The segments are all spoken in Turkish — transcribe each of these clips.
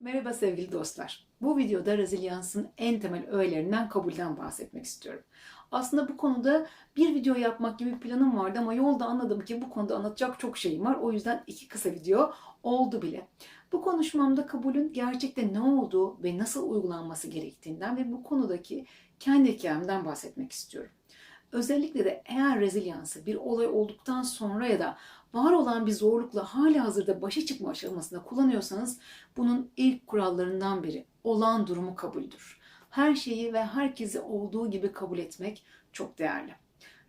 Merhaba sevgili dostlar. Bu videoda rezilyansın en temel öğelerinden kabulden bahsetmek istiyorum. Aslında bu konuda bir video yapmak gibi planım vardı ama yolda anladım ki bu konuda anlatacak çok şeyim var. O yüzden iki kısa video oldu bile. Bu konuşmamda kabulün gerçekte ne olduğu ve nasıl uygulanması gerektiğinden ve bu konudaki kendi hikayemden bahsetmek istiyorum. Özellikle de eğer rezilyansı bir olay olduktan sonra ya da var olan bir zorlukla hali hazırda başa çıkma aşamasında kullanıyorsanız bunun ilk kurallarından biri olan durumu kabuldür. Her şeyi ve herkesi olduğu gibi kabul etmek çok değerli.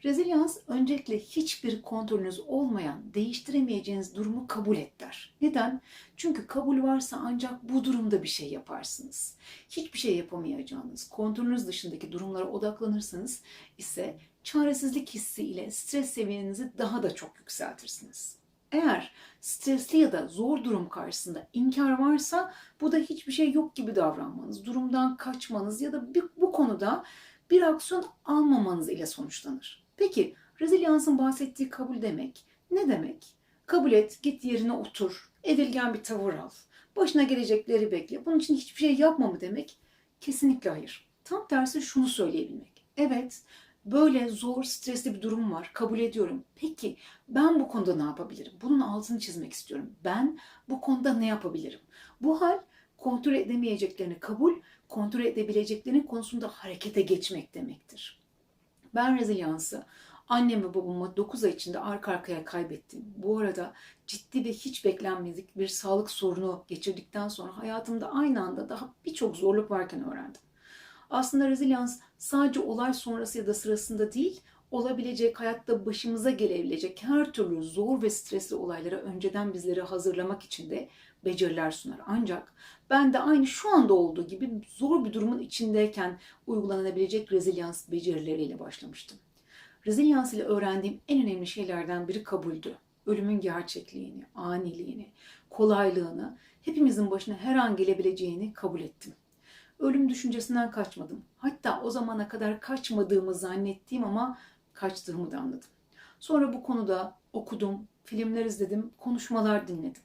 Rezilyans öncelikle hiçbir kontrolünüz olmayan, değiştiremeyeceğiniz durumu kabul et der. Neden? Çünkü kabul varsa ancak bu durumda bir şey yaparsınız. Hiçbir şey yapamayacağınız, kontrolünüz dışındaki durumlara odaklanırsanız ise çaresizlik hissi ile stres seviyenizi daha da çok yükseltirsiniz. Eğer stresli ya da zor durum karşısında inkar varsa bu da hiçbir şey yok gibi davranmanız, durumdan kaçmanız ya da bu konuda bir aksiyon almamanız ile sonuçlanır. Peki rezilyansın bahsettiği kabul demek ne demek? Kabul et, git yerine otur, edilgen bir tavır al, başına gelecekleri bekle. Bunun için hiçbir şey yapma mı demek? Kesinlikle hayır. Tam tersi şunu söyleyebilmek. Evet, böyle zor, stresli bir durum var. Kabul ediyorum. Peki ben bu konuda ne yapabilirim? Bunun altını çizmek istiyorum. Ben bu konuda ne yapabilirim? Bu hal kontrol edemeyeceklerini kabul, kontrol edebileceklerinin konusunda harekete geçmek demektir. Ben rezilyansı annem ve babamı 9 ay içinde arka arkaya kaybettim. Bu arada ciddi ve hiç beklenmedik bir sağlık sorunu geçirdikten sonra hayatımda aynı anda daha birçok zorluk varken öğrendim. Aslında rezilyans sadece olay sonrası ya da sırasında değil, olabilecek, hayatta başımıza gelebilecek her türlü zor ve stresli olaylara önceden bizleri hazırlamak için de beceriler sunar. Ancak ben de aynı şu anda olduğu gibi zor bir durumun içindeyken uygulanabilecek rezilyans becerileriyle başlamıştım. Rezilyans ile öğrendiğim en önemli şeylerden biri kabuldü. Ölümün gerçekliğini, aniliğini, kolaylığını, hepimizin başına her an gelebileceğini kabul ettim. Ölüm düşüncesinden kaçmadım. Hatta o zamana kadar kaçmadığımı zannettiğim ama kaçtığımı da anladım. Sonra bu konuda okudum, filmler izledim, konuşmalar dinledim.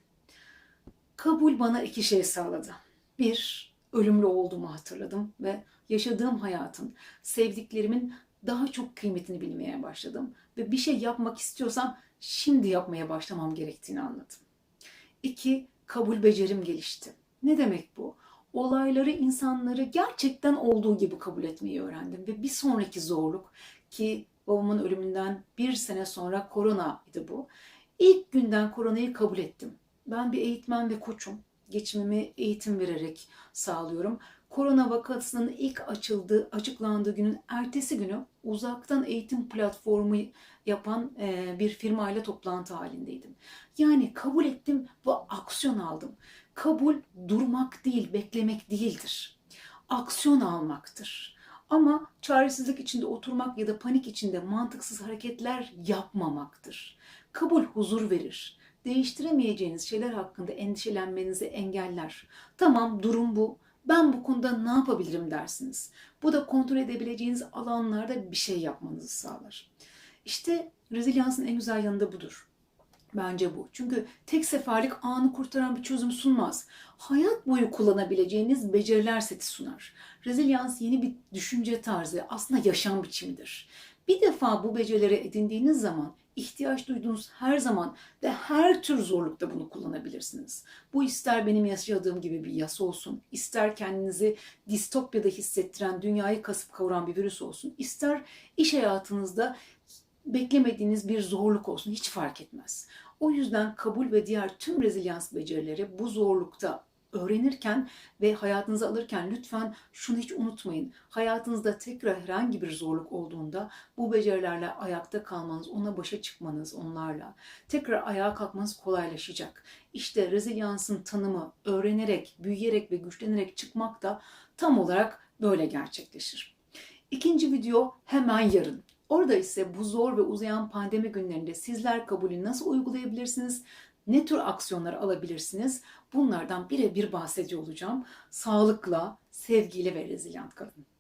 Kabul bana iki şey sağladı. Bir, ölümlü olduğumu hatırladım ve yaşadığım hayatın, sevdiklerimin daha çok kıymetini bilmeye başladım. Ve bir şey yapmak istiyorsam şimdi yapmaya başlamam gerektiğini anladım. İki, kabul becerim gelişti. Ne demek bu? Olayları, insanları gerçekten olduğu gibi kabul etmeyi öğrendim. Ve bir sonraki zorluk ki babamın ölümünden bir sene sonra koronaydı bu. İlk günden koronayı kabul ettim. Ben bir eğitmen ve koçum. Geçimimi eğitim vererek sağlıyorum. Korona vakasının ilk açıldığı, açıklandığı günün ertesi günü uzaktan eğitim platformu yapan e, bir firma ile toplantı halindeydim. Yani kabul ettim ve aksiyon aldım. Kabul durmak değil, beklemek değildir. Aksiyon almaktır. Ama çaresizlik içinde oturmak ya da panik içinde mantıksız hareketler yapmamaktır. Kabul huzur verir değiştiremeyeceğiniz şeyler hakkında endişelenmenizi engeller. Tamam durum bu. Ben bu konuda ne yapabilirim dersiniz. Bu da kontrol edebileceğiniz alanlarda bir şey yapmanızı sağlar. İşte rezilyansın en güzel yanı da budur. Bence bu. Çünkü tek seferlik anı kurtaran bir çözüm sunmaz. Hayat boyu kullanabileceğiniz beceriler seti sunar. Rezilyans yeni bir düşünce tarzı, aslında yaşam biçimidir. Bir defa bu becerileri edindiğiniz zaman ihtiyaç duyduğunuz her zaman ve her tür zorlukta bunu kullanabilirsiniz. Bu ister benim yaşadığım gibi bir yasa olsun, ister kendinizi distopyada hissettiren, dünyayı kasıp kavuran bir virüs olsun, ister iş hayatınızda beklemediğiniz bir zorluk olsun hiç fark etmez. O yüzden kabul ve diğer tüm rezilyans becerileri bu zorlukta öğrenirken ve hayatınıza alırken lütfen şunu hiç unutmayın. Hayatınızda tekrar herhangi bir zorluk olduğunda bu becerilerle ayakta kalmanız, ona başa çıkmanız onlarla tekrar ayağa kalkmanız kolaylaşacak. İşte rezilyansın tanımı öğrenerek, büyüyerek ve güçlenerek çıkmak da tam olarak böyle gerçekleşir. İkinci video hemen yarın. Orada ise bu zor ve uzayan pandemi günlerinde sizler kabulü nasıl uygulayabilirsiniz? Ne tür aksiyonlar alabilirsiniz? Bunlardan birebir bahsediyor olacağım. Sağlıkla, sevgiyle ve rezilyant kalın.